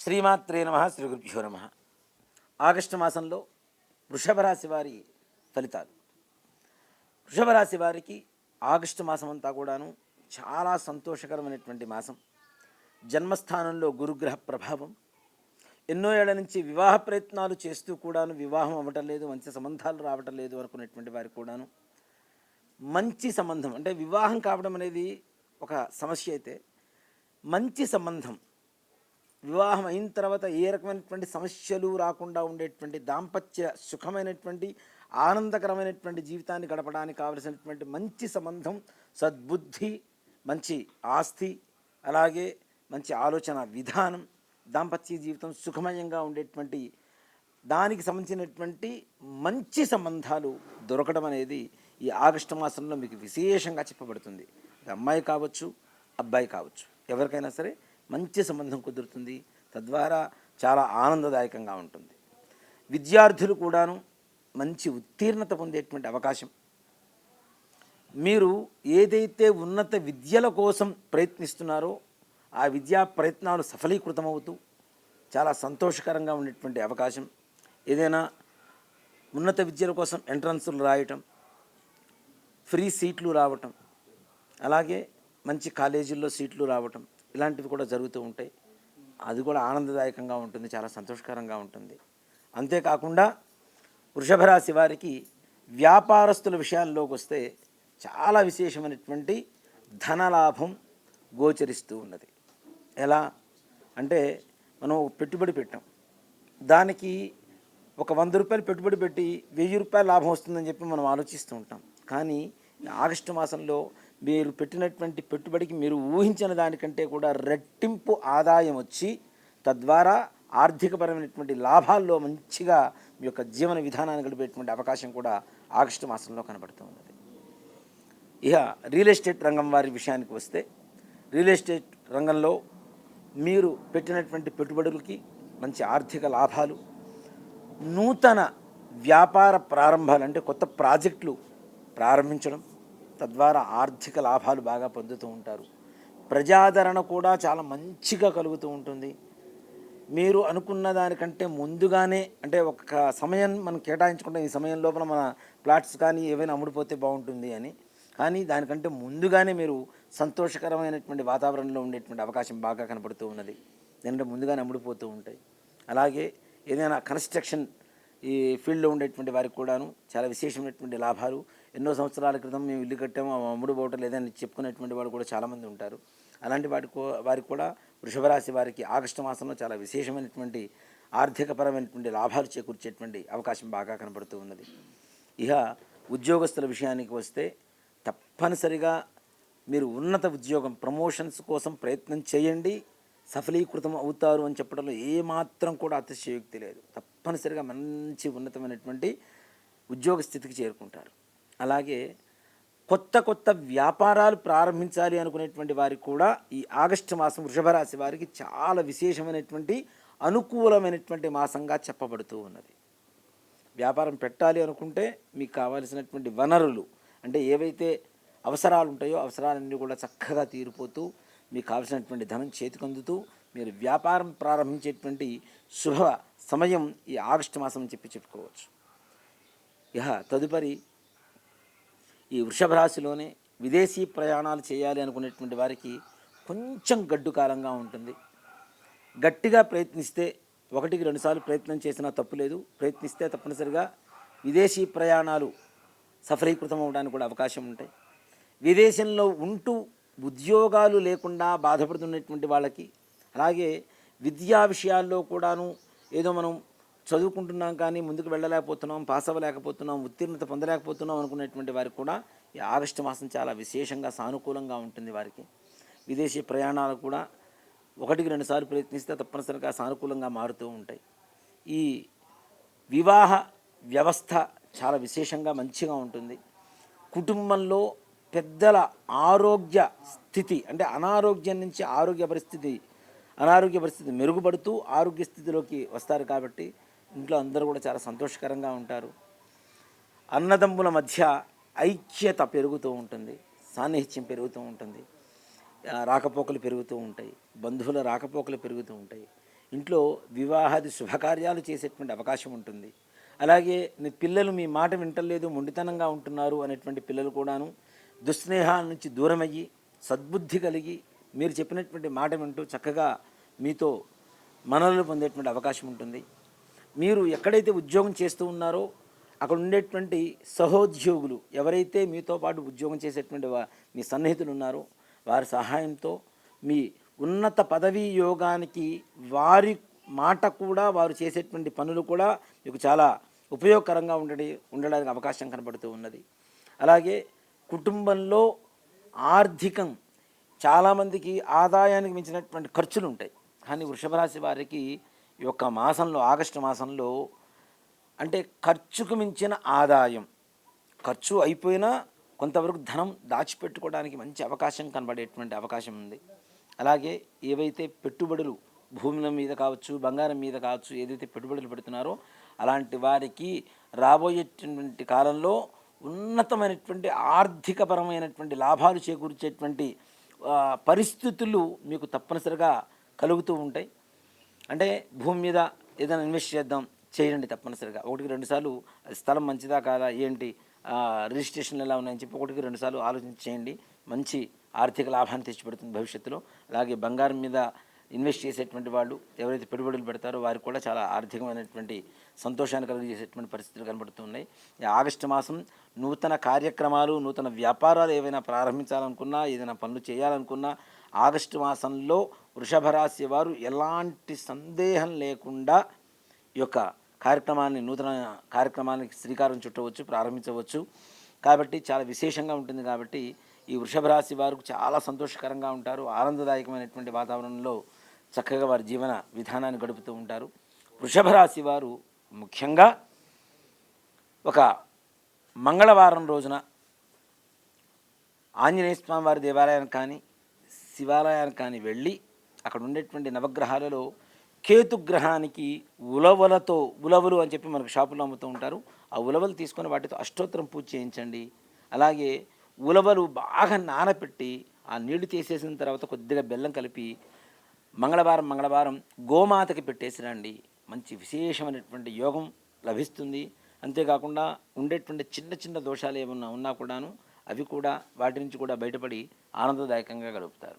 శ్రీమాత్రే నమ శ్రీ గురుభ్యో నమ. ఆగస్టు మాసంలో వృషభ రాశి వారి ఫలితాలు. వృషభ రాశి వారికి ఆగస్టు మాసం అంతా కూడాను చాలా సంతోషకరమైనటువంటి మాసం. జన్మస్థానంలో గురుగ్రహ ప్రభావం. ఎన్నో ఏళ్ళ నుంచి వివాహ ప్రయత్నాలు చేస్తూ కూడాను వివాహం అవ్వటం లేదు మంచి సంబంధాలు రావటం లేదు అనుకునేటువంటి వారికి కూడాను మంచి సంబంధం. అంటే వివాహం కావడం అనేది ఒక సమస్య అయితే మంచి సంబంధం వివాహం అయిన తర్వాత ఏ రకమైనటువంటి సమస్యలు రాకుండా ఉండేటువంటి దాంపత్య సుఖమైనటువంటి ఆనందకరమైనటువంటి జీవితాన్ని గడపడానికి కావలసినటువంటి మంచి సంబంధం సద్బుద్ధి మంచి ఆస్తి అలాగే మంచి ఆలోచన విధానం దాంపత్య జీవితం సుఖమయంగా ఉండేటువంటి దానికి సంబంధించినటువంటి మంచి సంబంధాలు దొరకడం అనేది ఈ ఆగస్టు మాసంలో మీకు విశేషంగా చెప్పబడుతుంది. అమ్మాయి కావచ్చు అబ్బాయి కావచ్చు ఎవరికైనా సరే మంచి సంబంధం కుదురుతుంది. తద్వారా చాలా ఆనందదాయకంగా ఉంటుంది. విద్యార్థులు కూడాను మంచి ఉత్తీర్ణత పొందేటువంటి అవకాశం. మీరు ఏదైతే ఉన్నత విద్యల కోసం ప్రయత్నిస్తున్నారో ఆ విద్యా ప్రయత్నాలు సఫలీకృతమవుతూ చాలా సంతోషకరంగా ఉండేటువంటి అవకాశం. ఏదైనా ఉన్నత విద్యల కోసం ఎంట్రన్స్లు రాయటం ఫ్రీ సీట్లు రావటం అలాగే మంచి కాలేజీల్లో సీట్లు రావటం ఇలాంటివి కూడా జరుగుతూ ఉంటాయి. అది కూడా ఆనందదాయకంగా ఉంటుంది చాలా సంతోషకరంగా ఉంటుంది. అంతేకాకుండా వృషభ రాశి వారికి వ్యాపారస్తుల విషయాల్లోకి వస్తే చాలా విశేషమైనటువంటి ధనలాభం గోచరిస్తూ ఉన్నది. ఎలా అంటే మనం ఒక పెట్టుబడి పెట్టాం. దానికి ఒక వంద రూపాయలు పెట్టుబడి పెట్టి వెయ్యి రూపాయలు లాభం వస్తుందని చెప్పి మనం ఆలోచిస్తూ ఉంటాం. కానీ ఆగస్టు మాసంలో మీరు పెట్టినటువంటి పెట్టుబడికి మీరు ఊహించిన దానికంటే కూడా రెట్టింపు ఆదాయం వచ్చి తద్వారా ఆర్థికపరమైనటువంటి లాభాల్లో మంచిగా మీ యొక్క జీవన విధానాన్ని గడిపేటువంటి అవకాశం కూడా ఆగస్టు మాసంలో కనబడుతూ ఉన్నది. ఇక రియల్ ఎస్టేట్ రంగం వారి విషయానికి వస్తే రియల్ ఎస్టేట్ రంగంలో మీరు పెట్టినటువంటి పెట్టుబడులకి మంచి ఆర్థిక లాభాలు నూతన వ్యాపార ప్రారంభాలు అంటే కొత్త ప్రాజెక్టులు ప్రారంభించడం తద్వారా ఆర్థిక లాభాలు బాగా పొందుతూ ఉంటారు. ప్రజాదరణ కూడా చాలా మంచిగా కలుగుతూ ఉంటుంది. మీరు అనుకున్న దానికంటే ముందుగానే అంటే ఒక సమయం మనం కేటాయించుకుంటే ఈ సమయం లోపల మన ప్లాట్స్ కానీ ఏవైనా అమ్ముడిపోతే బాగుంటుంది అని. కానీ దానికంటే ముందుగానే మీరు సంతోషకరమైనటువంటి వాతావరణంలో ఉండేటువంటి అవకాశం బాగా కనపడుతూ ఉన్నది. ఎందుకంటే ముందుగానే అమ్ముడిపోతూ ఉంటాయి. అలాగే ఏదైనా కన్స్ట్రక్షన్ ఈ ఫీల్డ్లో ఉండేటువంటి వారికి కూడాను చాలా విశేషమైనటువంటి లాభాలు ఎన్నో సంవత్సరాల క్రితం మేము ఇల్లు కట్టాము అమ్ముడు పోవటం లేదని చెప్పుకునేటువంటి వాళ్ళు కూడా చాలామంది ఉంటారు. అలాంటి వాటి వారికి కూడా వృషభరాశి వారికి ఆగస్టు మాసంలో చాలా విశేషమైనటువంటి ఆర్థికపరమైనటువంటి లాభాలు చేకూర్చేటువంటి అవకాశం బాగా కనబడుతూ ఉన్నది. ఇక ఉద్యోగస్తుల విషయానికి వస్తే తప్పనిసరిగా మీరు ఉన్నత ఉద్యోగం ప్రమోషన్స్ కోసం ప్రయత్నం చేయండి సఫలీకృతం అవుతారు అని చెప్పడంలో ఏమాత్రం కూడా అతిశయోక్తి లేదు. తప్పనిసరిగా మంచి ఉన్నతమైనటువంటి ఉద్యోగ స్థితికి చేరుకుంటారు. అలాగే కొత్త కొత్త వ్యాపారాలు ప్రారంభించాలి అనుకునేటువంటి వారికి కూడా ఈ ఆగస్టు మాసం వృషభ రాశి వారికి చాలా విశేషమైనటువంటి అనుకూలమైనటువంటి మాసంగా చెప్పబడుతూ ఉన్నది. వ్యాపారం పెట్టాలి అనుకుంటే మీకు కావాల్సినటువంటి వనరులు అంటే ఏవైతే అవసరాలు ఉంటాయో అవసరాలన్నీ కూడా చక్కగా తీరిపోతూ మీకు కావాల్సినటువంటి ధనం చేతికి అందుతూ మీరు వ్యాపారం ప్రారంభించేటువంటి శుభ సమయం ఈ ఆగస్టు మాసం అని చెప్పి చెప్పుకోవచ్చు. ఇహ తదుపరి ఈ వృషభ రాశిలోనే విదేశీ ప్రయాణాలు చేయాలి అనుకునేటువంటి వారికి కొంచెం గడ్డు కాలంగా ఉంటుంది. గట్టిగా ప్రయత్నిస్తే ఒకటికి రెండుసార్లు ప్రయత్నం చేసినా తప్పు లేదు. ప్రయత్నిస్తే తప్పనిసరిగా విదేశీ ప్రయాణాలు సఫలీకృతం అవడానికి కూడా అవకాశం ఉంటాయి. విదేశంలో ఉంటూ ఉద్యోగాలు లేకుండా బాధపడుతున్నటువంటి వాళ్ళకి అలాగే విద్యా విషయాల్లో కూడాను ఏదో మనం చదువుకుంటున్నాం కానీ ముందుకు వెళ్ళలేకపోతున్నాం పాస్ అవ్వలేకపోతున్నాం ఉత్తీర్ణత పొందలేకపోతున్నాం అనుకునేటువంటి వారికి కూడా ఈ ఆగస్టు మాసం చాలా విశేషంగా సానుకూలంగా ఉంటుంది వారికి. విదేశీ ప్రయాణాలు కూడా ఒకటికి రెండుసార్లు ప్రయత్నిస్తే తప్పనిసరిగా సానుకూలంగా మారుతూ ఉంటాయి. ఈ వివాహ వ్యవస్థ చాలా విశేషంగా మంచిగా ఉంటుంది. కుటుంబంలో పెద్దల ఆరోగ్య స్థితి అంటే అనారోగ్యం నుంచి ఆరోగ్య పరిస్థితి అనారోగ్య పరిస్థితి మెరుగుపడుతూ ఆరోగ్య స్థితిలోకి వస్తారు కాబట్టి ఇంట్లో అందరూ కూడా చాలా సంతోషకరంగా ఉంటారు. అన్నదమ్ముల మధ్య ఐక్యత పెరుగుతూ ఉంటుంది. సాన్నిహిత్యం పెరుగుతూ ఉంటుంది. రాకపోకలు పెరుగుతూ ఉంటాయి. బంధువుల రాకపోకలు పెరుగుతూ ఉంటాయి. ఇంట్లో వివాహాది శుభకార్యాలు చేసేటువంటి అవకాశం ఉంటుంది. అలాగే మీ పిల్లలు మీ మాట వింటలేదు మొండితనంగా ఉంటున్నారు అనేటువంటి పిల్లలు కూడాను దుస్నేహాల నుంచి దూరమయ్యి సద్బుద్ధి కలిగి మీరు చెప్పినటువంటి మాట వింటూ చక్కగా మీతో మనలు పొందేటువంటి అవకాశం ఉంటుంది. మీరు ఎక్కడైతే ఉద్యోగం చేస్తూ ఉన్నారో అక్కడ ఉండేటువంటి సహోద్యోగులు ఎవరైతే మీతో పాటు ఉద్యోగం చేసేటువంటి వా- మీ సన్నిహితులు ఉన్నారో వారి సహాయంతో మీ ఉన్నత పదవీ యోగానికి వారి మాట కూడా వారు చేసేటువంటి పనులు కూడా మీకు చాలా ఉపయోగకరంగా ఉండడి ఉండడానికి అవకాశం కనబడుతూ ఉన్నది. అలాగే కుటుంబంలో ఆర్థికం చాలామందికి ఆదాయానికి మించినటువంటి ఖర్చులు ఉంటాయి కానీ వృషభరాశి వారికి ఈ యొక్క మాసంలో ఆగస్టు మాసంలో అంటే ఖర్చుకు మించిన ఆదాయం. ఖర్చు అయిపోయినా కొంతవరకు ధనం దాచిపెట్టుకోవడానికి మంచి అవకాశం కనబడేటువంటి అవకాశం ఉంది. అలాగే ఏవైతే పెట్టుబడులు భూముల మీద కావచ్చు బంగారం మీద కావచ్చు ఏదైతే పెట్టుబడులు పెడుతున్నారో అలాంటి వారికి రాబోయేటువంటి కాలంలో ఉన్నతమైనటువంటి ఆర్థికపరమైనటువంటి లాభాలు చేకూర్చేటువంటి పరిస్థితులు మీకు తప్పనిసరిగా కలుగుతూ ఉంటాయి. అంటే భూమి మీద ఏదైనా ఇన్వెస్ట్ చేద్దాం చేయండి తప్పనిసరిగా. ఒకటికి రెండుసార్లు స్థలం మంచిదా కాదా ఏంటి రిజిస్ట్రేషన్ రిజిస్ట్రేషన్లు ఎలా ఉన్నాయని చెప్పి ఒకటికి రెండుసార్లు ఆలోచించి చేయండి. మంచి ఆర్థిక లాభాన్ని తెచ్చిపెడుతుంది భవిష్యత్తులో. అలాగే బంగారం మీద ఇన్వెస్ట్ చేసేటువంటి వాళ్ళు ఎవరైతే పెట్టుబడులు పెడతారో వారికి కూడా చాలా ఆర్థికమైనటువంటి సంతోషాన్ని కలిగజేసేటువంటి పరిస్థితులు కనబడుతున్నాయి ఈ ఆగస్టు మాసం నూతన కార్యక్రమాలు నూతన వ్యాపారాలు ఏవైనా ప్రారంభించాలనుకున్నా ఏదైనా పనులు చేయాలనుకున్నా ఆగస్టు మాసంలో వృషభ రాశి వారు ఎలాంటి సందేహం లేకుండా ఈ యొక్క కార్యక్రమాన్ని నూతన కార్యక్రమానికి శ్రీకారం చుట్టవచ్చు ప్రారంభించవచ్చు. కాబట్టి చాలా విశేషంగా ఉంటుంది కాబట్టి ఈ వృషభ రాశి వారికి చాలా సంతోషకరంగా ఉంటారు. ఆనందదాయకమైనటువంటి వాతావరణంలో చక్కగా వారి జీవన విధానాన్ని గడుపుతూ ఉంటారు. వృషభ రాశి వారు ముఖ్యంగా ఒక మంగళవారం రోజున ఆంజనేయ స్వామివారి దేవాలయానికి కానీ శివాలయానికి కానీ వెళ్ళి అక్కడ ఉండేటువంటి నవగ్రహాలలో కేతుగ్రహానికి ఉలవలతో ఉలవలు అని చెప్పి మనకు షాపులో అమ్ముతూ ఉంటారు. ఆ ఉలవలు తీసుకొని వాటితో అష్టోత్తరం పూజ చేయించండి. అలాగే ఉలవలు బాగా నానపెట్టి ఆ నీళ్ళు తీసేసిన తర్వాత కొద్దిగా బెల్లం కలిపి మంగళవారం మంగళవారం గోమాతకి పెట్టేసి రండి మంచి విశేషమైనటువంటి యోగం లభిస్తుంది. అంతేకాకుండా ఉండేటువంటి చిన్న చిన్న దోషాలు ఏమన్నా ఉన్నా కూడాను అవి కూడా వాటి నుంచి కూడా బయటపడి ఆనందదాయకంగా గడుపుతారు.